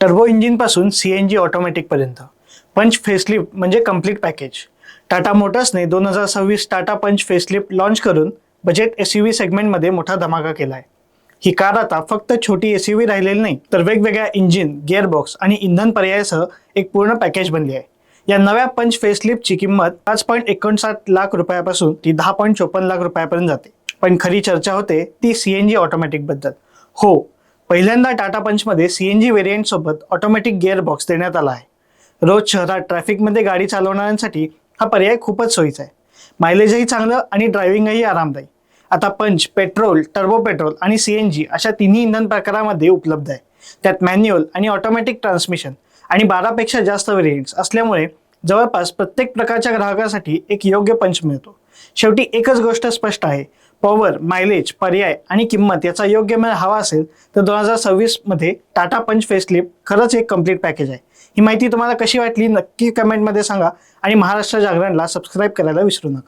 Turbo इंजिनपासून C N G ऑटोमॅटिकपर्यंत Punch facelift म्हणजे कंप्लीट पॅकेज टाटा मोटर्सने दोन हजार सव्वीस टाटा पंच फेसलिफ्ट लॉन्च करून बजेट एस यू व्ही सेगमेंटमध्ये मोठा धमाका केला आहे ही कार आता फक्त छोटी एस यू व्ही राहिलेली नाही तर वेगवेगळ्या इंजिन गिअरबॉक्स आणि इंधन पर्यायासह एक पूर्ण पॅकेज बनली आहे. या नव्या पंच फेसलिफ्टची किंमत पाच पॉईंट एकोणसाठ लाख रुपयापासून ती दहा पॉईंट चोपन्न लाख रुपयापर्यंत जाते. पण खरी चर्चा होते ती सी एन जी ऑटोमॅटिकबद्दल हो पहिल्यांदा टाटा पंचमध्ये सी एन जी व्हेरियंटसोबत ऑटोमॅटिक गिअर बॉक्स देण्यात आला आहे. रोज शहरात ट्रॅफिकमध्ये गाडी चालवणाऱ्यांसाठी हा पर्याय खूपच सोयीचा आहे. मायलेजही चांगलं आणि ड्रायव्हिंगही आरामदायी. आता पंच पेट्रोल टर्बो पेट्रोल आणि सी एन जी अशा तिन्ही इंधन प्रकारामध्ये उपलब्ध आहे. त्यात मॅन्युअल आणि ऑटोमॅटिक ट्रान्समिशन आणि बारापेक्षा जास्त व्हेरियंट्स असल्यामुळे जवळपास प्रत्येक प्रकारच्या ग्राहकासाठी एक योग्य पंच मिळतो. शेवटी एकच गोष्ट स्पष्ट आहे. पॉवर मायलेज पर्याय आणि किंमत याचा योग्य मेळ हवा असेल तर दोन हजार सव्वीसमध्ये टाटा पंच फेसलिफ्ट खरंच एक कंप्लीट पॅकेज आहे. ही माहिती तुम्हाला कशी वाटली नक्की कमेंटमध्ये सांगा आणि महाराष्ट्र जागरणला सबस्क्राईब करायला विसरू नका.